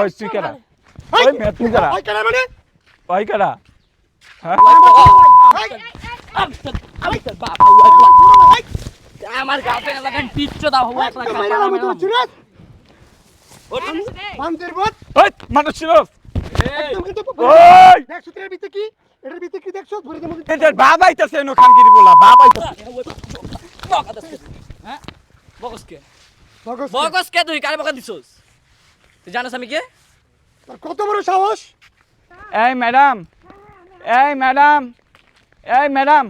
ওই তুই কেডা? ওই মেয়ে তুই কেডা? ওই কেন মানে? ওই কেডা? হ্যাঁ? আমার লাগান দাও হওয়া একটা আমি তো বট ওই বলা তুই কারে বকা দিছস? তুই জানিস আমি কে? কত বড় সাহস? এই ম্যাডাম এই ম্যাডাম এই ম্যাডাম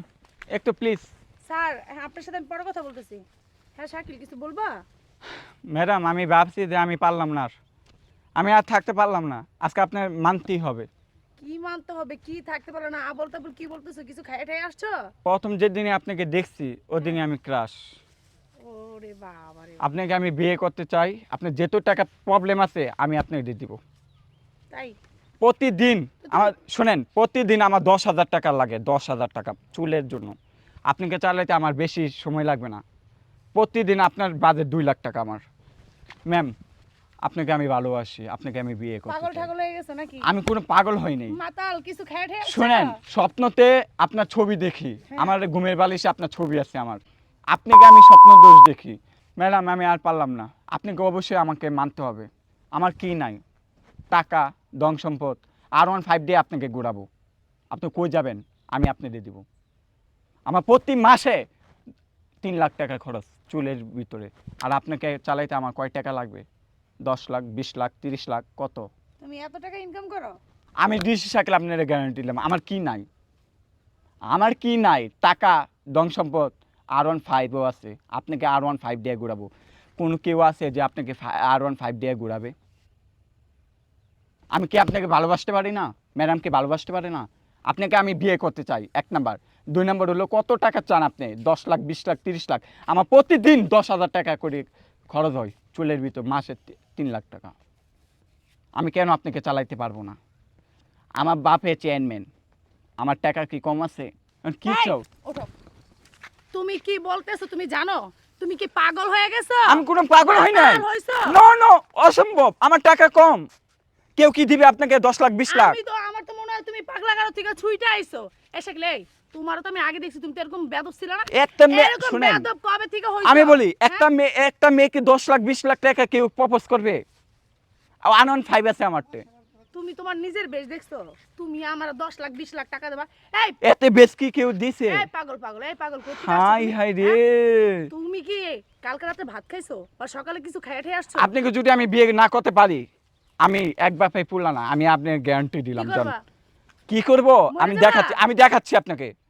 একটু প্লিজ স্যার হ্যাঁ, আপনার সাথে আমি পরে কথা বলতেছি। হ্যাঁ শাকিল কিছু বলবা? ম্যাডাম আমি ভাবছি যে আমি পারলাম না আর। আমি আর থাকতে পারলাম না। আজকে আপনার মানতেই হবে। কি মানতে হবে? কি থাকতে পারো না? আবল তাবল কি বলতেছো? কিছু খাই ঠাই আসছো? প্রথম যেদিনে আপনাকে দেখছি ওদিনই আমি ক্রাশ ওরে বাবা আপনাকে আমি বিয়ে করতে চাই আপনার যেত টাকা প্রবলেম আছে আমি আপনাকে দিয়ে দিব। তাই? প্রতিদিন আমার শোনেন প্রতিদিন আমার দশ হাজার টাকা লাগে দশ হাজার টাকা চুলের জন্য। আপনাকে চালাইতে আমার বেশি সময় লাগবে না। প্রতিদিন আপনার বাজেট দুই লাখ টাকা আমার। ম্যাম আপনাকে আমি ভালোবাসি আপনাকে আমি বিয়ে করতে পাগল ঠাগল হয়ে গেছো নাকি? আমি কোনো পাগল হইনি। মাতাল কিছু খাই ঠাই শোনেন স্বপ্নতে আপনার ছবি দেখি। আমার ঘুমের বালিশে আপনার ছবি আছে আমার। আপনাকে আমি স্বপ্ন দোষ দেখি। ম্যাডাম আমি আর পারলাম না। আপনাকে অবশ্যই আমাকে মানতে হবে। আমার কি নাই? টাকা দং সম্পদ আর ওয়ান ফাইভ দিয়ে আপনাকে ঘুরাবো। আপনি কই যাবেন? আমি আপনাকে দিব। আমার প্রতি মাসে তিন লাখ টাকা খরচ চুলের ভিতরে। আর আপনাকে চালাইতে আমার কয় টাকা লাগবে? দশ লাখ বিশ লাখ তিরিশ লাখ কত? তুমি এত টাকা ইনকাম করো? আমি ডিসি সাইকেল আপনার গ্যারান্টি দিলাম। আমার কি নাই? আমার কি নাই? টাকা ধন সম্পদ আর ওয়ান ফাইভও আছে। আপনাকে আর ওয়ান ফাইভ দিয়ে ঘুরাবো। কোনো কেউ আছে যে আপনাকে আর ওয়ান ফাইভ দিয়ে ঘুরাবে? আমি কি আপনাকে ভালোবাসতে পারি না? ম্যাডামকে ভালোবাসতে পারি না? আপনাকে আমি বিয়ে করতে চাই। এক নাম্বার। দুই নম্বর হলো কত টাকা চান আপনি? দশ লাখ বিশ লাখ তিরিশ লাখ। আমার প্রতিদিন দশ হাজার টাকা করে খরচ হয় চুলের ভিতর মাসে তিন লাখ টাকা। আমি কেন আপনাকে চালাইতে পারব না? আমার বাপে চেয়ারম্যান আমার টাকা কি কম আছে? কি চাও? তুমি কি বলতেছো? তুমি জানো? তুমি কি পাগল হয়ে গেছো? আমি কোনো পাগল হই নাই। হইছো? নো নো অসম্ভব। আমার টাকা কম। কেউ কি দিবে আপনাকে দশ লাখ বিশ লাখ? আমি তো আমার তো মনে হয় তুমি পাগলা গারো থেকে ছুইটা আইছো। এসে গেলে তোমারও তো আমি আগে দেখছি তুমি তো এরকম বেদব ছিল না? একটা মেয়ে এরকম শুনেন। বেদব কবে থেকে হইছো? আমি বলি হ্যাঁ? একটা মেয়ে একটা মেয়েকে দশ লাখ বিশ লাখ টাকা কেউ প্রপোজ করবে? আনন ফাইভ আছে আমারতে তুমি তোমার নিজের বেশ দেখছ? তুমি আমার দশ লাখ বিশ লাখ টাকা দেবা। এই এতে বেশ কি কেউ দিছে? এই পাগল পাগল এই পাগল কোথায় হাই হাই রে। হ্যাঁ? তুমি কি কালকে রাতে ভাত খাইছো? বা সকালে কিছু খেয়ে ঠেয়ে আসছো? আপনাকে যদি আমি বিয়ে না করতে পারি আমি এক বাপে পুলা না আমি আপনার গ্যারান্টি দিলাম জান। কি করব? আমি দেখাচ্ছি আমি দেখাচ্ছি আপনাকে। কি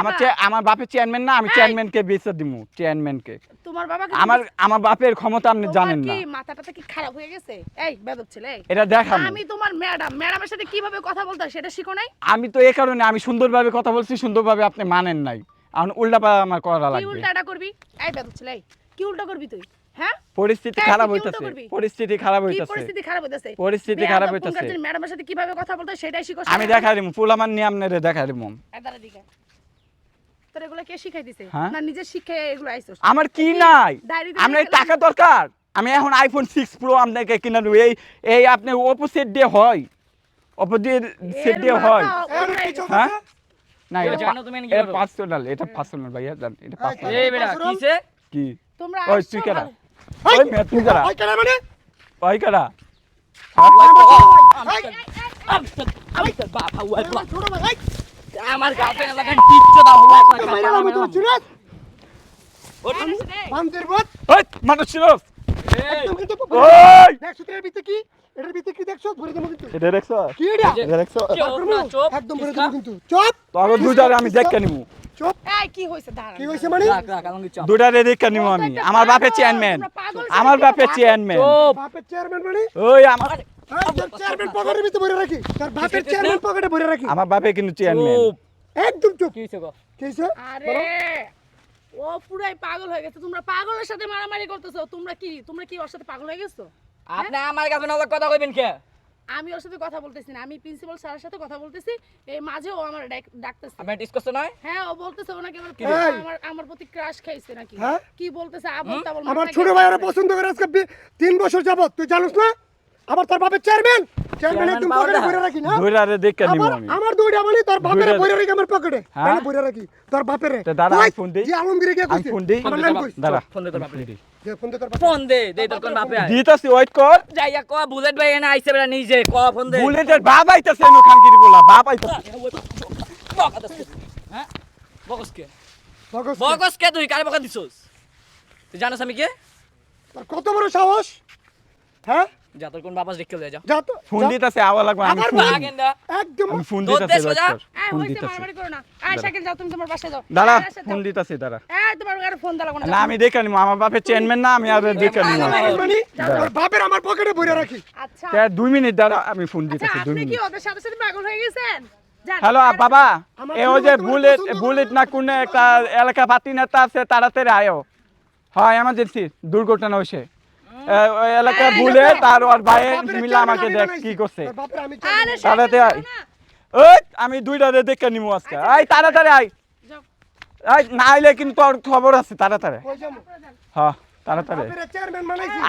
আমার আমার বাপের চেয়ারম্যান না আমি চেয়ারম্যানকে বেচে দিমু চেয়ারম্যানকে তোমার বাবা আমার আমার বাপের ক্ষমতা আপনি জানেন না। মাথাটা কি খারাপ হয়ে গেছে? এই বেদব ছেলে এটা দেখাম আমি তোমার ম্যাডাম ম্যাডামের সাথে কীভাবে কথা বলতে হয় সেটা শিখো নাই? আমি তো এই কারণে আমি সুন্দরভাবে কথা বলছি সুন্দরভাবে আপনি মানেন নাই। এখন উল্টা পা আমার করা লাগবে। উল্টাটা করবি? এই বেদব ছেলে কি উল্টা করবি তুই? হ্যাঁ? পরিস্থিতি এই, খারাপ তুই কি হইতাছে পরিস্থিতি খারাপ হইতাছে। পরিস্থিতি খারাপ হইতাছে? পরিস্থিতি খারাপ হইতাছে। ম্যাডামের সাথে কীভাবে কথা বলতে সেটাই শিখো আমি দেখাই দিমু ফুলামান নিয়ে আপনারে দেখাই দিমু। এদারা দিকে তোর এগুলো কে শিখাই দিছে হ্যাঁ? না নিজের শিক্ষায় এগুলো আইছস আমার কি নাই লিখে টাকা দরকার আমি এখন আইফোন সিক্স প্রো আপনাকে কিনে দেবো এই এই আপনি ওপো সেট দিয়ে হয় ওপো দিয়ে সেট দিয়ে হয় কিছু। হ্যাঁ না এটা পার্সোনাল এটা পার্সোনাল ভাইয়া জান এটা পার্সোনাল এই বেটা কিসে কি তোমরা ওই তুই কেডা ওই মেয়ে তুই কেডা ওই কেন মানে ওই কেডা আমি আমি হওয়া ছোট ভাই আমার গার্লফ্রেন্ড লাগান দাও হওয়া একটা মাইরা আমি তো বান্দির বট ওই মানুষ একদম কিন্তু ওই দেখছ এর ভিতরে কি? এটার ভিতরে কি দেখছ? মধ্যে এটা দেখছ? কি এটা? এটা দেখছ? চোপ না চোপ? একদম দেবো কিন্তু। চুপ? আমি দেখে নিবো। চুপ? এই কি হইছে? দাঁড়ান। কি হয়েছে মানে? রাখ রাখ আমাকে চোপ। দুটারে দেখে নিবো আমি। আমার বাপের চেয়ারম্যান আমার বাপের চেয়ারম্যান চোপ বাপের চেয়ারম্যান মানে? ওই আমার চেয়ারম্যান পকেটের ভিতরে ভরে রাখি। তোর বাপের চেয়ারম্যান পকেটে ভরে রাখি। আমার বাপে কিন্তু চেয়ারম্যান একদম চুপ। কি হইছে গো? কি হয়েছে আরে ও পুরাই পাগল হয়ে গেছে। তোমরা পাগলের সাথে মারামারি করতেছো। তোমরা কি তোমরা কি ওর সাথে পাগল হয়ে গেছো? আপনি আমার গার্লফ্রেন্ড লগে কথা কইবেন কে? আমি ওর সাথে কথা বলতেছি না। আমি প্রিন্সিপাল স্যারের সাথে কথা বলতেছি। এই মাঝে ও আমার ডাকতেছে। আপনি ডিসকাস নয়? হ্যাঁ ও বলতেছে ও নাকি আমার আমার আমার প্রতি ক্রাশ খাইছে নাকি? হ্যাঁ? কি বলতেছে? আবল তাবল আমার ছোট গেছে। ভাইয়েরা পছন্দ করে আজকে বি- তিন বছর যাবত তুই জানিস না? আবার তোর বাপের চেয়ারম্যান চেয়ারম্যান একদম পকেটে ভরে রাখি না? ধরে আরে দেখে আমার আমি। আমার দুইটা মানে তোর বাপের ভরে রাখি আমার পকেটে। হ্যাঁ? কেন ভরে রাখি। তোর বাপের। তো দাঁড়া, আমি ফোন দিই। যে আলমগীরে কে আমি কইছে। ফোন দিই। আমার নাম কই? দাঁড়া। ফোন দে তোর বাপরে। দে ফোন দে তোর বাপের। ফোন দে দে তোর কোন বাপে দিতাছি ওয়েট কর। যাইয়া ক বুলেট ভাই এনে আইছে নিজে। ক ফোন দে। বুলেটের বাপ আইতাছে খানকিরি বলা। বাপ আইতাছে। হ্যাঁ? বকস কে? বকস কে তুই? কারে বকা দিছস? তুই জানোস আমি কে? তোর কত বড় সাহস? হ্যাঁ? যা তোর কোন বাপাস দেখতে যা। যা তো ফোন দিতাছে আওয়া লাগবে আমি ফোন বাপ- একদম। আমি ফোন দৌড় দিতাছি দে ওয়েট সোজা। কর এই ফোন হইছে দিতাছি। করো না। এই শাকিল যাও তুমি তোমার বাসায় যাও। দাঁড়া ফোন যাও। দাঁড়া। এই তোমার গাড়ি ফোন দাও না। আমি দেখে নিব। আমার বাপের চেয়ারম্যান না আমি আর দেখে নিব মানে তোর বাপের আমার পকেটে ভরে রাখি। আচ্ছা। তা দুই মিনিট দাঁড়া আমি ফোন আচ্ছা দিতেছি দুই আপনি কি ওদের সাথে সাথে পাগল হয়ে গেছেন? হ্যালো বাবা এ ওই যে বুলেট বুলেট না। না কোন একটা এলাকা পাতি নেতা আছে তাড়াতাড়ি আয়ো। হয় এমার্জেন্সি দুর্ঘটনা হয়েছে। এ, ওই এলাকার এই, বুলেট আর ওর ভাই মিলে আমাকে দেখ কি করছে? তোর আরে তাড়াতাড়ি আয়। ওই আমি দুইটা দেখে নিবো আজকে। এই তাড়াতাড়ি আয়। এই না আইলে কিন্তু ওর খবর আছে তাড়াতাড়ি? হ্যাঁ তাড়াতাড়ি।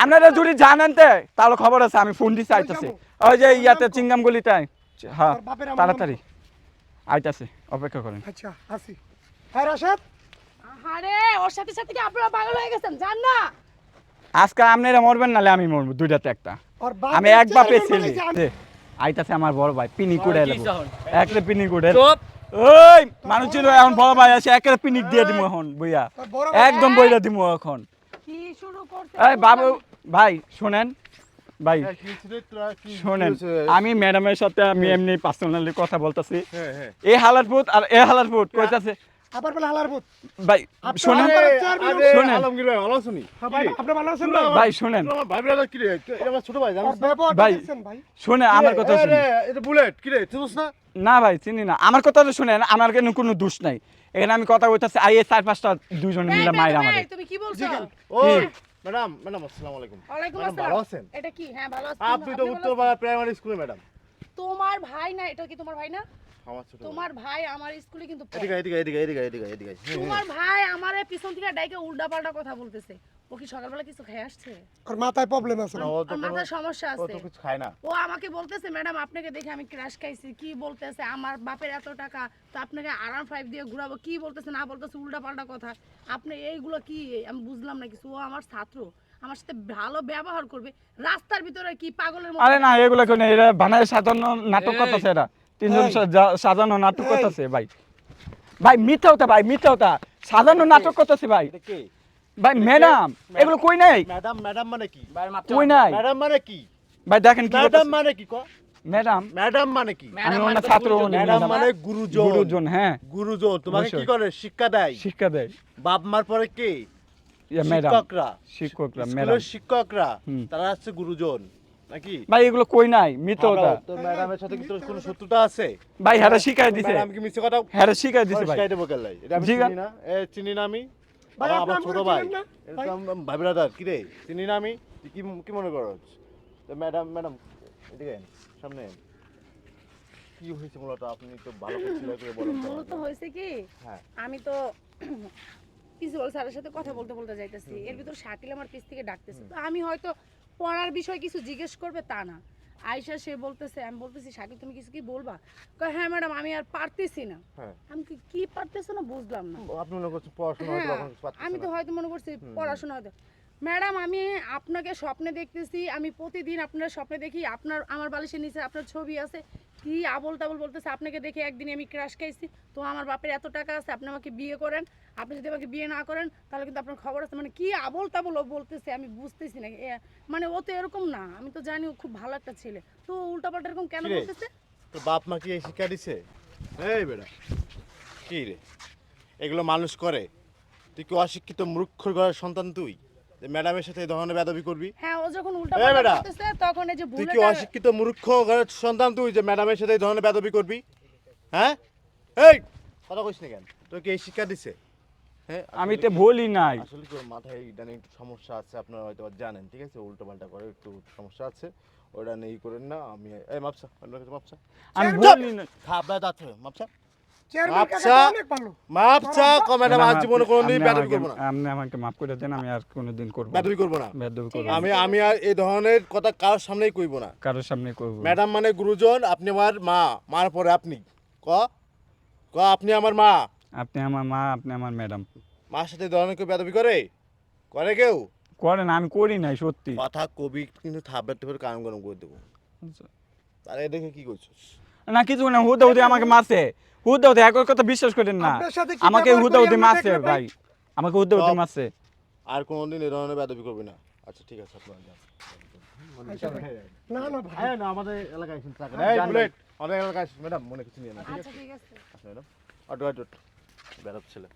আপনারা যদি জানেন তে তাহলে খবর আছে আমি ফোন দিতে আইতাছি। ওই যে ইয়াতে চিংগাম গলিটায় হ্যাঁ তোর তাড়াতাড়ি। আইতাছি অপেক্ষা করেন। আচ্ছা আসি। হ্যাঁ রাশেদ। আরে ওর সাথে সাথে কি আপনারা পাগল হয়ে গেছেন? জান না। আজকে আপনারা মরবেন নালে আমি মরবো দুইটাতে একটা। আমি এক বাপে ছেলে আইতাছে আমার বড় ভাই পিনি কুড়ে সহন? একটা পিনি কুড়ে চুপ। ওই মানুষ ছিল এখন বড় ভাই আছে। একটা পিনিক দিয়ে দিমু এখন বইয়া। একদম বইরা দিমু এখন। কি শুরু করতে এই বাবু ভাই শুনেন ভাই শোনেন আমি ম্যাডামের সাথে আমি এমনি পার্সোনালি কথা বলতেছি। এ হালারপুত আর এ হালারপুত কইতাছে আবার বলে হালার ভূত। ভাই শোনেন। শোনেন। আলমগীর ভাই ভালো হ্যাঁ ভাই আপনি ভালো আছেন ভাই ভাই শুনেন। আমার ভাই ব্রাদার কি রে এটা আমার ছোট ভাই ব্যবহারটা ভাই। শুনে আমার কথা এ, শুনেন। এটা বুলেট কি রে চিনিস না? না ভাই চিনি না। আমার কথাটা শুনেন আমার কিন্তু কোনো দোষ নাই? এখানে আমি কথা বলতেছি আই চার পাঁচটা দুইজন এই, মিলে মায়ের আমাদের তুমি কি বলছো? ও ম্যাডাম ম্যাডাম আসসালামু আলাইকুম। ওয়ালাইকুম আসসালাম। ভালো আছেন? এটা কি? হ্যাঁ ভালো আছি। আপনি তো ভালো উত্তরপাড়া প্রাইমারি স্কুলে ম্যাডাম। তোমার ভাই না এটা কি তোমার ভাই না? আমার ছোট তোমার ভাই আমার স্কুলে কিন্তু এদিকে এদিকে এদিকে এদিকে এদিকে এদিকে। হ্যাঁ, তোমার ভাই আমার পিছন থেকে ডাইকে উল্টা পাল্টা কথা বলতেছে। ও কি সকালবেলা কিছু খেয়ে আসছে? ওর মাথায় প্রবলেম আছে। না, ওর মাথায় সমস্যা ও তো কিছু খায় না। ও আমাকে বলতেছে ম্যাডাম আপনাকে দেখে আমি ক্রাশ খাইছি। কি বলতেছে? আমার বাপের এত টাকা তো আপনাকে আরাম ফাইভ দিয়ে ঘুরাবো। কি বলতেছে না বলতেছে উল্টা পাল্টা কথা। আপনি এইগুলো কি? আমি বুঝলাম না কিছু। ও আমার ছাত্র। আমার সাথে ভালো ব্যবহার করবে। রাস্তার ভিতরে কি পাগলের মতো আরে না এগুলো কোনো বানায় নাটক এই। করতেছে এরা। তিনজন। সাজানো নাটক করতেছে ভাই। ভাই মিথ্যা হতা ভাই মিথ্যা হতা সাজানো নাটক করতেছে ভাই। ভাই ম্যাডাম। এগুলো কই নাই? ম্যাডাম ম্যাডাম মানে কি? কই নাই? ম্যাডাম মানে কি? ভাই দেখেন কি ম্যাডাম মানে কি ক? ম্যাডাম। ম্যাডাম মানে কি? আমি ওনার মানে ছাত্র ম্যাডাম। মানে গুরুজন। গুরুজন হ্যাঁ। গুরুজন। তোমাকে কি করে? শিক্ষা দেয়। শিক্ষা দেয়। বাপ মার পরে কে? ইয়া, ম্যাডাম। শিক্ষকরা। শিক্ষকরা ম্যাডাম। শিক্ষকরা। তারা হচ্ছে গুরুজন। নাকি? ভাই এগুলো কই নাই? মিথ্যা তোর ম্যাডামের সাথে কি তোর কোনো শত্রুতা আছে? ভাই শিখাই দিছে। ম্যাডাম কি মিছে কথা শিখাই দিছে ভাই। শিখাই দেবো কেলাই এটা আমি চিনি না। এ চিনি না আমি। ভাই, আমার আপনি আবার আমাকে ছোট ভাই। চিনেন তো আম- ভাই। ব্রাদার কি রে? চিনি না আমি? তুই কি কি মনে করছ তো ম্যাডাম ম্যাডাম এদিকে সামনে কি হয়েছে মূলত? আপনি তো ভালো করে করে বলেন মূলত হয়েছে কি হ্যাঁ। আমি তো প্রিন্সিপাল স্যারের সাথে কথা বলতে বলতে যাইতেছি। এর ভিতর শাকিল আমার পিছ থেকে ডাকতেছে। তো আমি হয়তো পড়ার বিষয় কিছু জিজ্ঞেস করবে তা না। আয়সা সে বলতেছে আমি বলতেছি শাকিল তুমি কিছু কি বলবা? কয় হ্যাঁ ম্যাডাম আমি আর পারতেছি না। হ্যাঁ। আমি কি কি পারতেছো না বুঝলাম না। আপনি মনে করছেন পড়াশোনা হ্যাঁ, আমি তো হয়তো মনে করছি পড়াশোনা হয়তো। ম্যাডাম আমি আপনাকে স্বপ্নে দেখতেছি আমি প্রতিদিন আপনার স্বপ্নে দেখি আপনার আমার বালিশের নিচে আপনার ছবি আছে কি আবল তাবল বলতেছে আপনাকে দেখে একদিন আমি ক্রাশ খাইছি। তো আমার বাপের এত টাকা আছে আপনি আমাকে বিয়ে করেন। আপনি যদি আমাকে বিয়ে না করেন তাহলে কিন্তু আপনার খবর আছে। মানে কি আবল তাবল ও বলতেছে আমি বুঝতেছি না। মানে ও তো এরকম না। আমি তো জানি ও খুব ভালো একটা ছেলে। তো উল্টাপাল্টা এরকম কেন? বলতেছে? তোর বাপ মা কি এই শিক্ষা দিছে? এই বেটা কি রে? এগুলো মানুষ করে। তুই কি অশিক্ষিত মূর্খ ঘরের সন্তান তুই? ম্যাডামের সাথে এই ধরনের বেদবি করবি? হ্যাঁ যখন উল্টাপাল্টা করতেছে তখন এই যে তুই কি অশিক্ষিত মূর্খ সন্তান তুই যে ম্যাডামের সাথে এই ধরনের বেদবি করবি? হ্যাঁ? এই কথা কইস না কেন? তোর কি এই শিক্ষা দিছে? হ্যাঁ আমি তো বলি নাই। আসলে কি ওর মাথায় ইদানিং একটু সমস্যা আছে আপনারা হয়তো জানেন ঠিক আছে? উল্টো পাল্টা করে একটু সমস্যা আছে। ওটা নেই করেন না আমি এই মাপসা অন্য কিছু মাপসা? আমি বলি না খাবলা দাঁত মাপসা। আচ্ছা। মাপ চা জীবনে কোনোদিন না। আপনি আমাকে মাফ করে দেন আমি আর কোনোদিন করব না। বেদবি না। বেয়াদবি করব আমি আমি আর এই ধরনের কথা কারোর সামনেই কইব না। কারোর সামনে করব ম্যাডাম মানে গুরুজন আপনি আমার মা মার পরে আপনি। ক? ক আপনি আমার মা। আপনি আমার মা আপনি আমার ম্যাডাম। মার সাথে ধরনের কেউ করে? করে কেউ? করেন আমি করি নাই সত্যি। কথা কবি কিন্তু থাপড়াতে পারে কান গরম করে দেবো। তাহলে দেখে কি করছিস? না কিছু না হুদা হুদি আমাকে মারছে? হুদা হুদি এক কথা বিশ্বাস করেন না। আমাকে হুদা হুদি মারছে ভাই। আমাকে হুদা হুদি মারছে। আর কোনোদিন এই ধরনের বেদবি করবি না। আচ্ছা ঠিক আছে আপনার যান। না না ভাই। না আমাদের এলাকায় এসেছেন টাকা এই বুলেট আমাদের এলাকায় ম্যাডাম মনে কিছু নিয়ে না আচ্ছা ঠিক আছে। আচ্ছা ম্যাডাম অটো অটো বেড়াত ছেলে